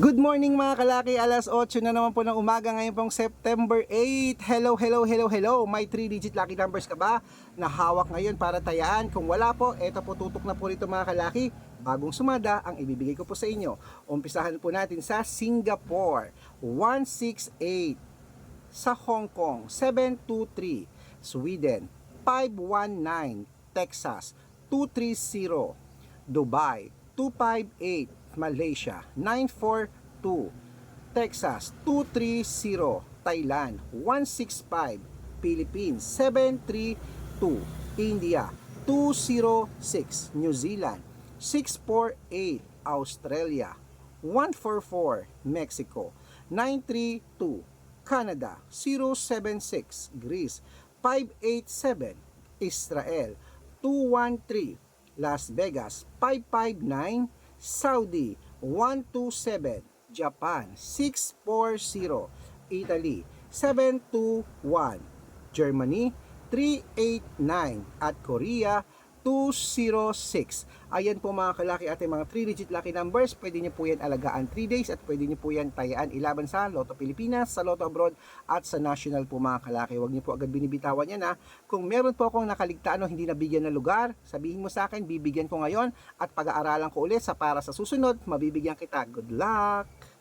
Good morning mga kalaki, alas 8 na naman po ng umaga ngayon pong September 8. Hello, hello, hello, hello. May 3-digit lucky numbers ka ba na hawak ngayon para tayaan? Kung wala po, eto po tutok na po rito mga kalaki. Bagong sumada ang ibibigay ko po sa inyo. Umpisahan po natin sa Singapore, 168. Sa Hong Kong, 723. Sweden, 519. Texas, 230. Dubai, 258. Malaysia, 942. Texas, 230. Thailand, 165. Philippines, 732. India, 206. New Zealand, 648. Australia, 144. Mexico, 932. Canada, 076. Greece, 587. Israel, 213. Las Vegas, 559. Saudi 127, Japan 640, Italy 721, Germany 389 at Korea 206. Ayan po mga kalaki ating mga 3-digit lucky numbers. Pwede niyo po yan alagaan 3 days at pwede niyo po yan tayaan ilaban sa Lotto Pilipinas, sa Lotto Abroad at sa National po mga kalaki. Huwag niyo po agad binibitawan yan ha. Kung meron po akong nakaligtaan o hindi nabigyan ng lugar, sabihin mo sa akin, bibigyan ko ngayon at pag-aaralan ko ulit sa para sa susunod, mabibigyan kita. Good luck!